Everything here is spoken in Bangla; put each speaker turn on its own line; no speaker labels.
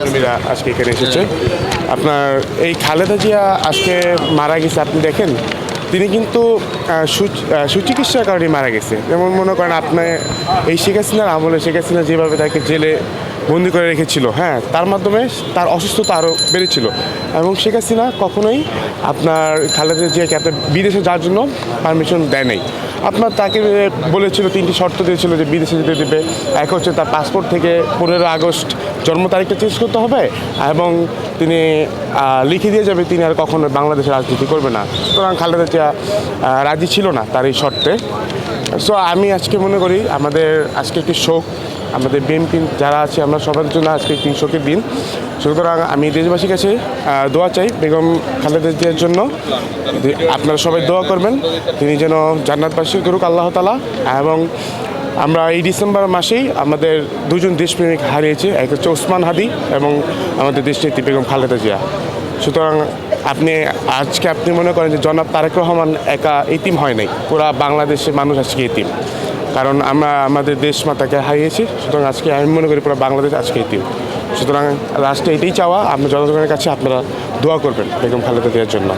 কর্মীরা আজকে এখানে এসেছে। আপনার এই খালেদা জিয়া আজকে মারা গেছে, আপনি দেখেন? তিনি কিন্তু সুচিকিৎসার কারণে মারা গেছে। যেমন মনে করেন, আপনি এই শেখ হাসিনার আমলে শেখ হাসিনা যেভাবে তাকে জেলে বন্দি করে রেখেছিল। হ্যাঁ তার মাধ্যমে তার অসুস্থতা আরও বেড়েছিল। এবং শেখ হাসিনা কখনোই আপনার খালেদা জিয়াকে আপনার বিদেশে যাওয়ার জন্য পারমিশন দেয় নাই। আপনার তাকে বলেছিল, তিনটি শর্ত দিয়েছিল যে বিদেশে যেতে দেবে। এক হচ্ছে তার পাসপোর্ট থেকে পনেরো আগস্ট জন্ম তারিখটা চেঞ্জ করতে হবে এবং তিনি লিখে দিয়ে যাবে, তিনি আর কখনো বাংলাদেশে রাজনীতি করবে না। সুতরাং খালেদা জিয়া রাজি ছিল না তার এই শর্তে। সো আমি আজকে মনে করি আমাদের আজকে একটি শোক। আমাদের বিএনপি যারা আছে, আমরা সবার জন্য আজকে একটি শোকের দিন। সুতরাং আমি দেশবাসীর কাছে দোয়া চাই বেগম খালেদা জিয়ার জন্য আপনারা সবাই দোয়া করবেন, তিনি যেন জান্নাতবাসী করুক আল্লাহ তালা এবং আমরা এই ডিসেম্বর মাসেই আমাদের দুজন দেশপ্রেমিক হারিয়েছে, এক হচ্ছে ওসমান হাদি এবং আমাদের দেশনেত্রী বেগম খালেদা জিয়া। সুতরাং আপনি, আজকে আপনি মনে করেন যে জনাব তারেক রহমান একা এতিম হয় নাই, পুরা বাংলাদেশের মানুষ আজকে এতিম। কারণ আমরা আমাদের দেশ মাতাকে হারিয়েছি, সুতরাং আজকে আমি মনে করি পুরো বাংলাদেশ আজকে এতিম সুতরাং লাস্টে এটাই চাওয়া আপনার জনগণের কাছে আপনারা দোয়া করবেন বেগম খালেদা দেওয়ার জন্য।